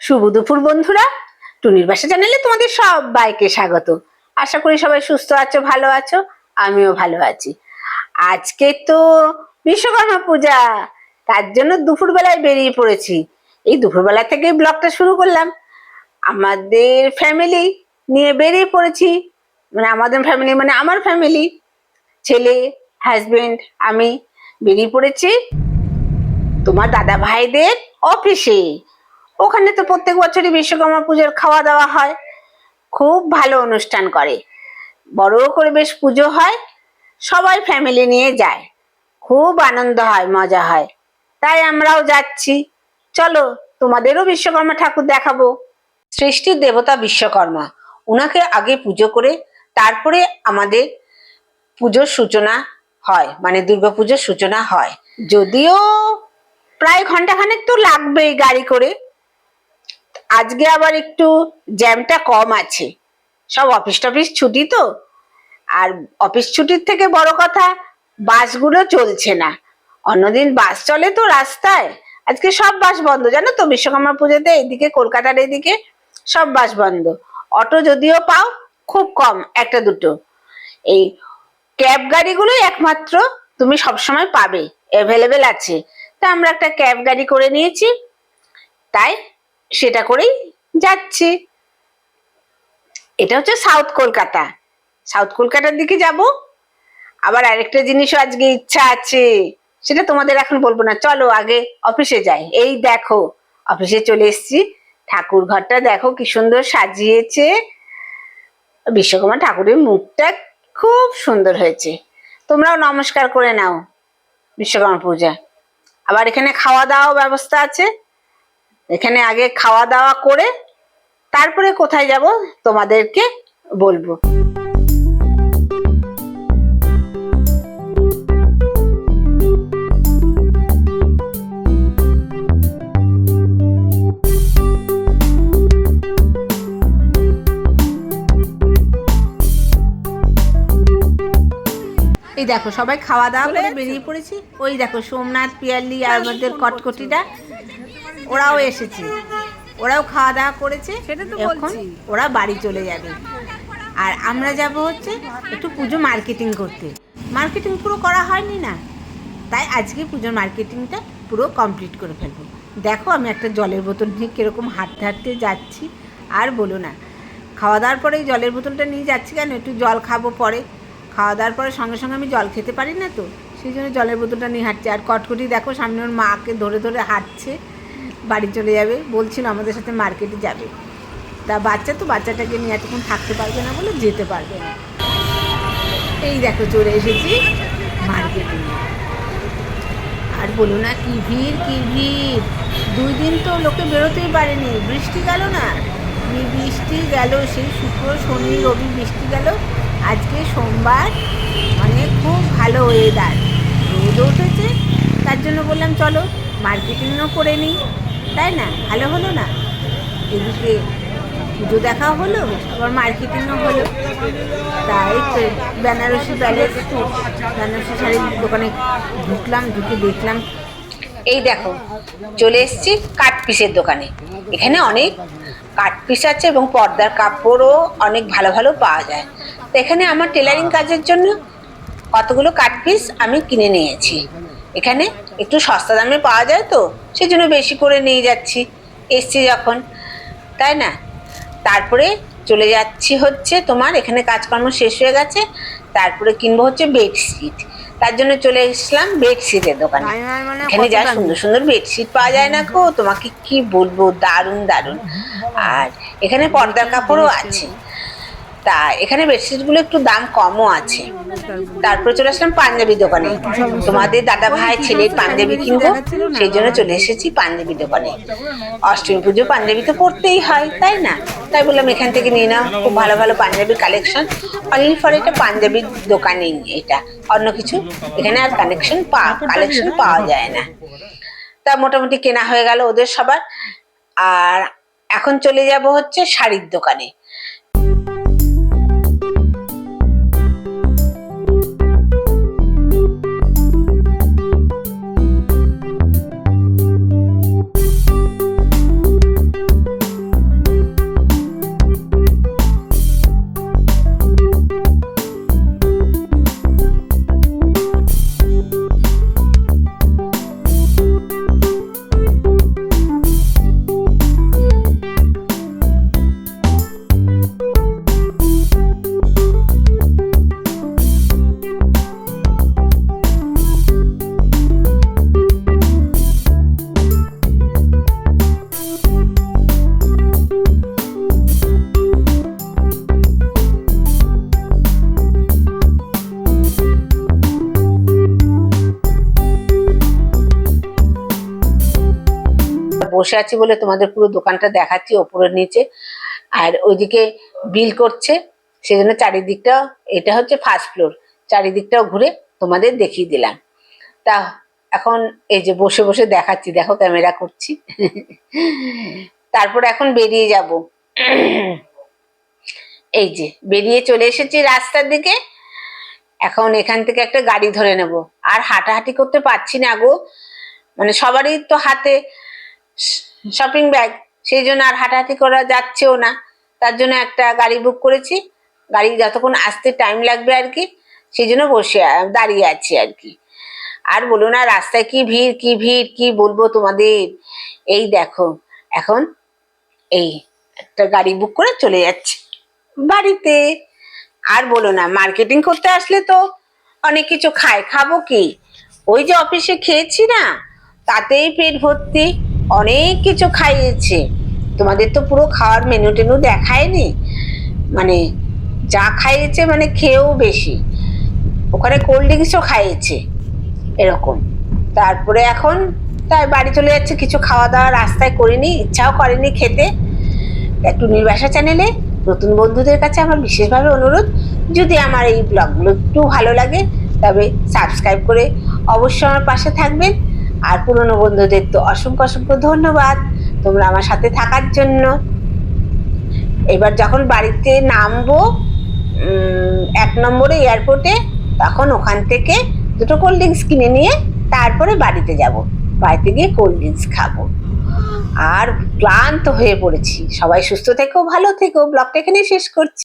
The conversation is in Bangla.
শুভ দুপুর বন্ধুরা। টুনির বাসা চ্যানেলে তোমাদের সবাইকে স্বাগত। আশা করি সবাই সুস্থ আছো, ভালো আছো, আমিও ভালো আছি। আজকে তো বিশ্বকর্মা পূজা, তার জন্য দুপুরবেলায় বেরিয়ে পড়েছি। এই দুপুরবেলা থেকেই ব্লগটা শুরু করলাম। আমাদের ফ্যামিলি নিয়ে বেরিয়ে পড়েছি। মানে আমাদের ফ্যামিলি মানে আমার ফ্যামিলি ছেলে হাজবেন্ড আমি বেরিয়ে পড়েছি। তোমার দাদা ভাইদের অফিসে ওখানে তো প্রত্যেক বছরই বিশ্বকর্মা পুজোর খাওয়া দাওয়া হয়। খুব ভালো অনুষ্ঠান করে। বড় করে বেশ পুজো হয়, সবাই ফ্যামিলি নিয়ে যায়। খুব আনন্দ হয়, মজা হয়। তাই আমরাও যাচ্ছি। চলো, তোমাদেরও বিশ্বকর্মা ঠাকুর দেখাবো। সৃষ্টির দেবতা বিশ্বকর্মা ওনাকে আগে পুজো করে তারপরে আমাদের পুজোর সূচনা হয় মানে দুর্গাপুজোর সূচনা হয়। যদিও প্রায় ঘন্টাখানেক তো লাগবেই গাড়ি করে। আজকে আবার একটু জ্যামটা কম আছে। সব অফিস টফিস ছুটি তো? আর অফিস ছুটির থেকে বড় কথা, বাসগুলো চলছে না। অন্যদিন বাস চলে তো রাস্তায়। আজকে সব বাস বন্ধ। জানো তো বিশ্বকর্মা পুজোতে এদিকে কলকাতার এদিকে সব বাস বন্ধ। অটো যদিও পাও, খুব কম, একটা দুটো। এই ক্যাব গাড়িগুলোই একমাত্র তুমি সবসময় পাবে অ্যাভেলেবেল আছে। তা আমরা একটা ক্যাব গাড়ি করে নিয়েছি। তাই সেটা করেই যাচ্ছি। এটা হচ্ছে সাউথ কলকাতা। সাউথ কলকাতার দিকে যাব। আবার আরেকটা জিনিসও আজকে ইচ্ছা আছে, সেটা তোমাদের এখন বলব না। চলো আগে অফিসে যাই। এই দেখো অফিসে চলে এসেছি। ঠাকুর ঘরটা দেখো কি সুন্দর সাজিয়েছে। বিশ্বকর্মা ঠাকুরের মুখটা খুব সুন্দর হয়েছে। তোমরাও নমস্কার করে নাও বিশ্বকর্মা পূজা। আবার এখানে খাওয়া দাওয়া ব্যবস্থা আছে। এখানে আগে খাওয়া দাওয়া করে তারপরে কোথায় যাব তোমাদেরকে বলব। এই দেখো সবাই খাওয়া দাওয়া করে বেরিয়ে পড়েছি। ওই দেখো সোমনাথ পিয়ালি আর আমাদের কটকটিটা। ওরাও এসেছে। ওরাও খাওয়া দাওয়া করেছে। সেটা তো এখন বলছি। ওরা বাড়ি চলে যাবে। আর আমরা যাব হচ্ছে একটু পুজো মার্কেটিং করতে। মার্কেটিং পুরো করা হয়নি না। তাই আজকে পুজোর মার্কেটিংটা পুরো কমপ্লিট করে ফেলব। দেখো আমি একটা জলের বোতল নিয়ে কীরকম হাঁটতে হাঁটতে যাচ্ছি। আর বলো না খাওয়া দাওয়ার পরে জলের বোতলটা নিয়ে যাচ্ছি কেন? একটু জল খাব পরে। খাওয়া দাওয়ার পরে সঙ্গে সঙ্গে আমি জল খেতে পারি না তো? সেই জন্য জলের বোতলটা নিয়ে হাঁটছি। আর কটকটি দেখো সামনে ওর মাকে ধরে ধরে হাঁটছে। বাড়ি চলে যাবে, বলছিল আমাদের সাথে মার্কেটে যাবে। তা বাচ্চা তো বাচ্চাটাকে নিয়ে এতক্ষণ থাকতে পারবে না বলে যেতে পারবে না। এই দেখো, চলে এসেছি মার্কেটে আর বলো না, কি ভিড় কি ভিড়? দুই দিন তো লোকে বেরোতেই পারেনি, বৃষ্টি গেল না? বৃষ্টি গেল? সেই শুক্র, শনি, রবি বৃষ্টি গেল। আজকে সোমবার মানে খুব ভালো ওয়েদার রোদ উঠেছে, তার জন্য বললাম, চলো মার্কেটিংও করে নিই। তাই না? ভালো হলো না? এদিকে পুজো দেখা হলো, আবার মার্কেটিংও হলো। তাই তো, বেনারসি প্যালেস বেনারসি শাড়ির দোকানে ঢুকলাম, ঢুকে দেখলাম। এই দেখো, চলে এসেছি কাঠ পিসের দোকানে। এখানে অনেক কাঠ পিস আছে এবং পর্দার কাপড়ও অনেক ভালো ভালো পাওয়া যায়। তো এখানে আমার টেলারিং কাজের জন্য কতগুলো কাঠ পিস আমি কিনে নিয়েছি। এখানে একটু সস্তা দামে পাওয়া যায় তো সেই জন্য বেশি করে নিয়ে যাচ্ছি। এসছি যখন তাই না? তারপরে চলে যাচ্ছি হচ্ছে তোমার এখানে কাজকর্ম শেষ হয়ে গেছে তারপরে কিনবো হচ্ছে বেডশিট তার জন্য চলে এসলাম বেডশিটের দোকানে। মানে এখানে যা সুন্দর সুন্দর বেডশিট পাওয়া যায় না গো তোমাকে কি বলব দারুণ দারুণ। আর এখানে পর্দার কাপড়ও আছে। তা এখানে বেডশিটগুলো একটু দাম কমও আছে। তারপরে চলে আসলাম পাঞ্জাবি দোকানে। তোমাদের দাদা ভাই ছেলের পাঞ্জাবি কিনবো, সেই জন্য চলে এসেছি পাঞ্জাবি দোকানে। অষ্টমী পুজো পাঞ্জাবি তো পড়তেই হয়, তাই না? তাই বললাম, এখান থেকে নিয়ে নাও, খুব ভালো ভালো পাঞ্জাবির কালেকশন অনলি ফর এটা পাঞ্জাবির দোকানেই এটা, অন্য কিছু এখানে আর কালেকশন পা কালেকশন পাওয়া যায় না। তা মোটামুটি কেনা হয়ে গেল ওদের সবার। আর এখন চলে যাব হচ্ছে শাড়ির দোকানে। বসে আছি বলে তোমাদের পুরো দোকানটা দেখাচ্ছি ওপরের নিচে। আর ওইদিকে বিল করছে, সেজন্য চারিদিকটা, এটা হচ্ছে ফার্স্ট ফ্লোর চারিদিকটাও ঘুরে তোমাদের দেখিয়ে দিলাম। তা এখন এই যে বসে বসে দেখাচ্ছি, দেখো ক্যামেরা করছি। তারপর এখন বেরিয়ে যাব। এই যে, বেরিয়ে চলে এসেছি রাস্তার দিকে। এখন এখান থেকে একটা গাড়ি ধরে নেব। আর হাঁটাহাঁটি করতে পারছি না গো। মানে সবারই তো হাতে শপিং ব্যাগ সেই জন্য আর হাঁটাহাঁটি করা যাচ্ছেও না। তার জন্য একটা গাড়ি বুক করেছি। গাড়ি যতক্ষণ আসতে টাইম লাগবে আর কি, সেই জন্য বসে, দাঁড়িয়ে আছি আর কি। আর বলো না, রাস্তায় কি ভিড় কি ভিড়, কি বলব তোমাদের? এই দেখো, এখন এই একটা গাড়ি বুক করে চলে যাচ্ছে বাড়িতে। আর বলো না মার্কেটিং করতে আসলে তো অনেক কিছু খায়। খাব কি? ওই যে অফিসে খেয়েছি না, তাতেই পেট ভর্তি। অনেক কিছু খাইয়েছে। তোমাদের তো পুরো খাওয়ার মেনু টেনু দেখায়নি। মানে যা খাইয়েছে মানে খেয়েও বেশি। ওখানে কোল্ড ড্রিঙ্কসও খাইয়েছে, এরকম। তারপরে এখন তাই বাড়ি চলে যাচ্ছে, কিছু খাওয়া দাওয়া রাস্তায় করিনি, ইচ্ছাও করেনি খেতে। একটু নির্বাসা চ্যানেলে নতুন বন্ধুদের কাছে আমার বিশেষভাবে অনুরোধ, যদি আমার এই ব্লগগুলো একটু ভালো লাগে, তবে সাবস্ক্রাইব করে অবশ্যই আমার পাশে থাকবেন। আর পুরনো বন্ধুদের তো অসংখ্য অসংখ্য ধন্যবাদ। তোমরা আমার সাথে থাকার জন্য। এবার যখন বাড়িতে নামবো এক নম্বরে এয়ারপোর্টে, তখন ওখান থেকে দুটো কোল্ড ড্রিঙ্কস কিনে নিয়ে তারপরে বাড়িতে যাব। বাড়িতে গিয়ে কোল্ড ড্রিঙ্কস খাব। আর ক্লান্ত হয়ে পড়েছি। সবাই সুস্থ থেকো, ভালো থেকো। ব্লগটা এখানে শেষ করছি।